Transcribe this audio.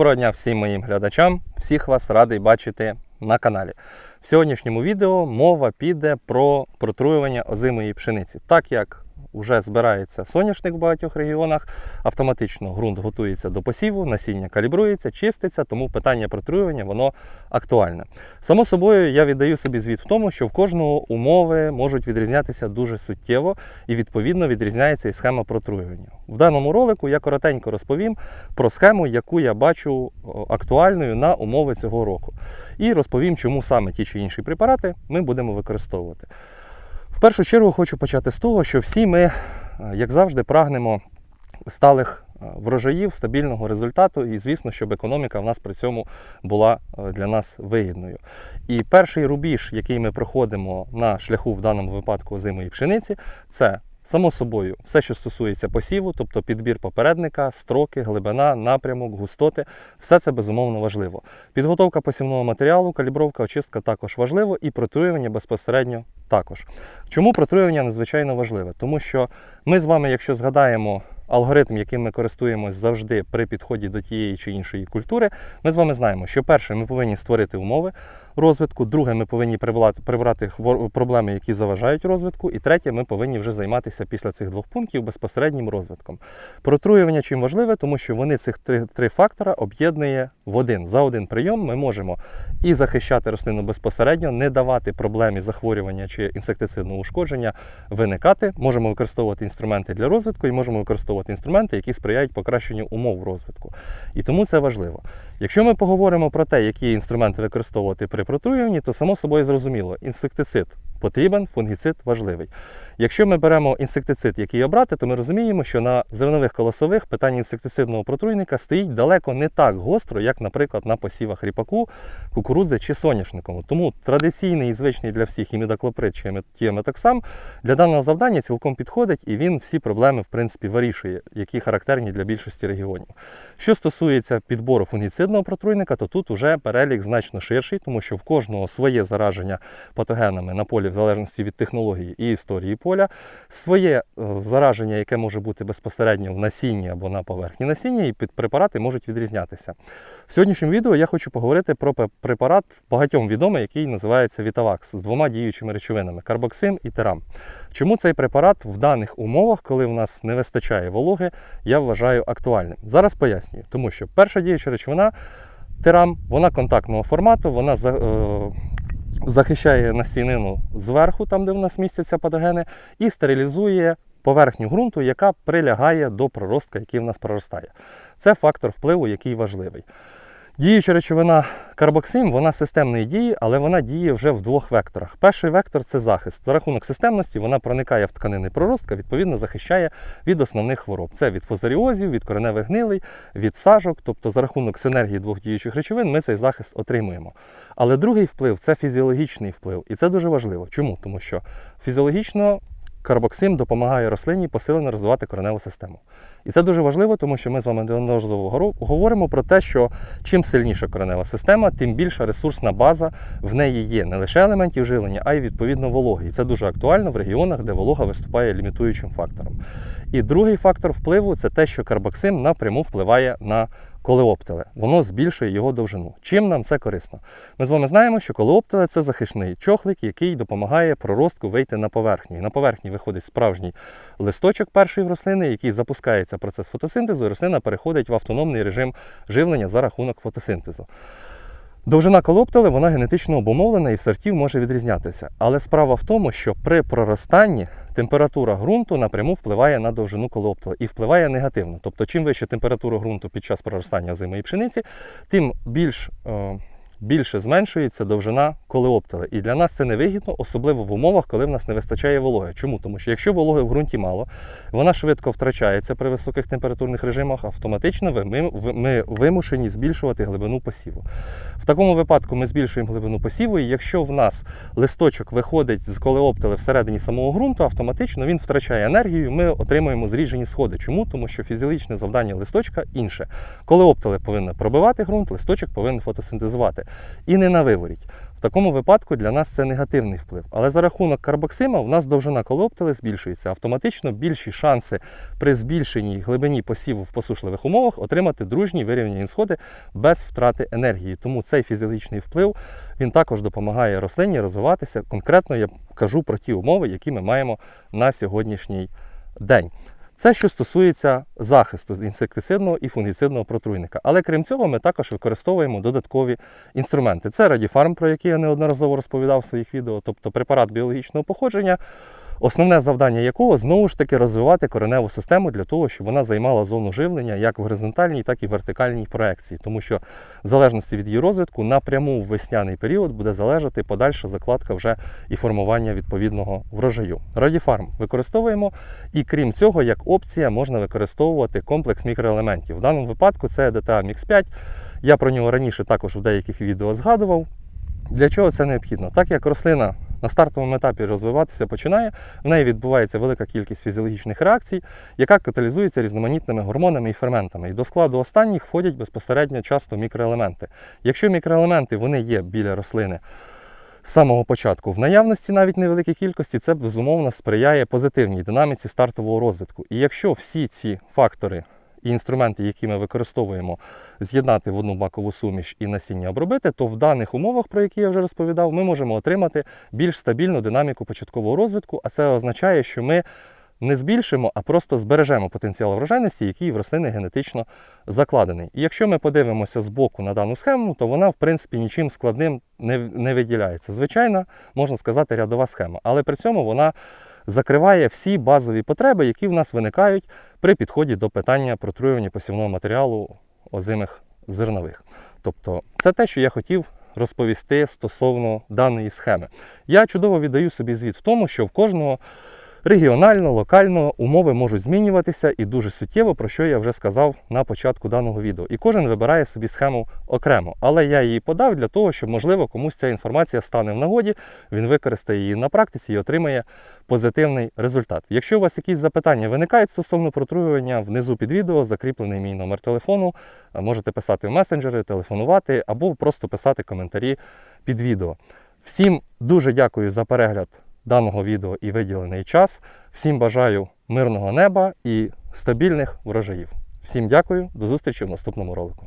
Доброго дня всім моїм глядачам. Всіх вас радий бачити на каналі. В сьогоднішньому відео мова піде про протруювання озимої пшениці. Так як вже збирається соняшник в багатьох регіонах, автоматично ґрунт готується до посіву, насіння калібрується, чиститься, тому питання протруювання воно актуальне. Само собою, я віддаю собі звіт в тому, що в кожного умови можуть відрізнятися дуже суттєво і відповідно відрізняється і схема протруювання. В даному ролику я коротенько розповім про схему, яку я бачу актуальною на умови цього року. І розповім, чому саме ті чи інші препарати ми будемо використовувати. В першу чергу хочу почати з того, що всі ми, е, як завжди, прагнемо сталих е, врожаїв, стабільного результату, і звісно, щоб економіка в нас при цьому була е, для нас вигідною. І перший рубіж, який ми проходимо на шляху в даному випадку озимої пшениці, це Само собою, все, що стосується посіву, тобто підбір попередника, строки, глибина, напрямок, густоти, все це безумовно важливо. Підготовка посівного матеріалу, калібровка, очистка також важливо, і протруювання безпосередньо також. Чому протруювання надзвичайно важливе? Тому що ми з вами, якщо згадаємо алгоритм, яким ми користуємось завжди при підході до тієї чи іншої культури, ми з вами знаємо, що перше, ми повинні створити умови розвитку, друге, ми повинні прибрати, проблеми, які заважають розвитку, і третє, ми повинні вже займатися після цих двох пунктів безпосереднім розвитком. Протруювання чим важливе, тому що вони цих три, три фактора об'єднує в один. За один прийом ми можемо і захищати рослину безпосередньо, не давати проблемі захворювання чи інсектицидного ушкодження виникати. Можемо використовувати інструменти для розвитку і можемо використовувати інструменти, які сприяють покращенню умов розвитку. І тому це важливо. Якщо ми поговоримо про те, які інструменти використовувати при протруюванні, то само собою зрозуміло, інсектицид потрібен, фунгіцид важливий. Якщо ми беремо інсектицид, який обрати, то ми розуміємо, що на зернових колосових питання інсектицидного протруйника стоїть далеко не так гостро, як, наприклад, на посівах ріпаку, кукурудзи чи соняшнику. Тому традиційний і звичний для всіх імідаклоприд чи тіаметоксам для даного завдання цілком підходить і він всі проблеми в принципі вирішує, які характерні для більшості регіонів. Що стосується підбору фунгіцидного протруйника, то тут уже перелік значно ширший, тому що в кожного своє зараження патогенами на полі в залежності від технології і історії поля, своє е, зараження, яке може бути безпосередньо в насінні або на поверхні насіння, і підпрепарати можуть відрізнятися. В сьогоднішньому відео я хочу поговорити про препарат багатьом відомий, який називається Вітавакс з двома діючими речовинами карбоксим і терам. Чому цей препарат в даних умовах, коли в нас не вистачає вологи, я вважаю актуальним? Зараз пояснюю, тому що перша діюча речовина терам, вона контактного формату, вона е, захищає насінину зверху, там де в нас містяться патогени, і стерилізує поверхню ґрунту, яка прилягає до проростка, який в нас проростає. Це фактор впливу, який важливий. Діюча речовина карбоксим, вона системної дії, але вона діє вже в двох векторах. Перший вектор це захист. За рахунок системності вона проникає в тканини проростка, відповідно захищає від основних хвороб. Це від фузаріозів, від кореневих гнилей, від сажок. Тобто за рахунок синергії двох діючих речовин ми цей захист отримуємо. Але другий вплив це фізіологічний вплив. І це дуже важливо. Чому? Тому що фізіологічно карбоксим допомагає рослині посилено розвивати кореневу систему. І це дуже важливо, тому що ми з вами неодноразово говоримо про те, що чим сильніша коренева система, тим більша ресурсна база в неї є не лише елементів живлення, а й відповідно вологи. І це дуже актуально в регіонах, де волога виступає лімітуючим фактором. І другий фактор впливу це те, що карбоксим напряму впливає на колеоптили. Воно збільшує його довжину. Чим нам це корисно? Ми з вами знаємо, що колеоптили це захисний чохлик, який допомагає проростку вийти на поверхню. І на поверхні виходить справжній листочок першої рослини, який запускається процес фотосинтезу, і рослина переходить в автономний режим живлення за рахунок фотосинтезу. Довжина колоптили вона генетично обумовлена і в сортів може відрізнятися. Але справа в тому, що при проростанні температура ґрунту напряму впливає на довжину колоптили і впливає негативно. Тобто, чим вища температура ґрунту під час проростання озимої пшениці, тим більш е, більше зменшується довжина колеоптили. І для нас це невигідно, особливо в умовах, коли в нас не вистачає вологи. Чому? Тому що якщо вологи в ґрунті мало, вона швидко втрачається при високих температурних режимах, автоматично ми, ми вимушені збільшувати глибину посіву. В такому випадку ми збільшуємо глибину посіву, і якщо в нас листочок виходить з колеоптили всередині самого ґрунту, автоматично він втрачає енергію, ми отримуємо зріжені сходи. Чому? Тому що фізіологічне завдання листочка інше. Колеоптили повинні пробивати ґрунт, листочок повинен фотосинтезувати. І не на виворіть. В такому випадку для нас це негативний вплив. Але за рахунок карбоксима в нас довжина колеоптили збільшується. Автоматично більші шанси при збільшеній глибині посіву в посушливих умовах отримати дружні вирівняні сходи без втрати енергії. Тому цей фізіологічний вплив він також допомагає рослині розвиватися. Конкретно я кажу про ті умови, які ми маємо на сьогоднішній день. Це що стосується захисту інсектицидного і фунгіцидного протруйника. Але крім цього, ми також використовуємо додаткові інструменти. Це Радіфарм, про який я неодноразово розповідав в своїх відео, тобто препарат біологічного походження, основне завдання якого знову ж таки розвивати кореневу систему для того, щоб вона займала зону живлення як в горизонтальній, так і в вертикальній проекції. Тому що в залежності від її розвитку напряму в весняний період буде залежати подальша закладка вже і формування відповідного врожаю. Радіфарм використовуємо, і крім цього, як опція можна використовувати комплекс мікроелементів. В даному випадку це DTA Mix 5. Я про нього раніше також у деяких відео згадував. Для чого це необхідно? Так як рослина на стартовому етапі розвиватися починає, в неї відбувається велика кількість фізіологічних реакцій, яка каталізується різноманітними гормонами і ферментами. І до складу останніх входять безпосередньо часто мікроелементи. Якщо мікроелементи вони є біля рослини з самого початку в наявності навіть невеликій кількості, це безумовно сприяє позитивній динаміці стартового розвитку. І якщо всі ці фактори і інструменти, які ми використовуємо, з'єднати в одну бакову суміш і насіння обробити, то в даних умовах, про які я вже розповідав, ми можемо отримати більш стабільну динаміку початкового розвитку, а це означає, що ми не збільшимо, а просто збережемо потенціал врожайності, який в рослини генетично закладений. І якщо ми подивимося з боку на дану схему, то вона, в принципі, нічим складним не, не виділяється. Звичайна, можна сказати, рядова схема, але при цьому вона закриває всі базові потреби, які в нас виникають при підході до питання протруювання посівного матеріалу озимих зернових. Тобто, це те, що я хотів розповісти стосовно даної схеми. Я чудово віддаю собі звіт в тому, що в кожного регіонально, локально умови можуть змінюватися і дуже суттєво, про що я вже сказав на початку даного відео. І кожен вибирає собі схему окремо. Але я її подав для того, щоб, можливо, комусь ця інформація стане в нагоді, він використає її на практиці і отримає позитивний результат. Якщо у вас якісь запитання виникають стосовно протруювання, внизу під відео закріплений мій номер телефону. Можете писати в месенджери, телефонувати або просто писати коментарі під відео. Всім дуже дякую за перегляд даного відео і виділений час. Всім бажаю мирного неба і стабільних врожаїв. Всім дякую, до зустрічі в наступному ролику.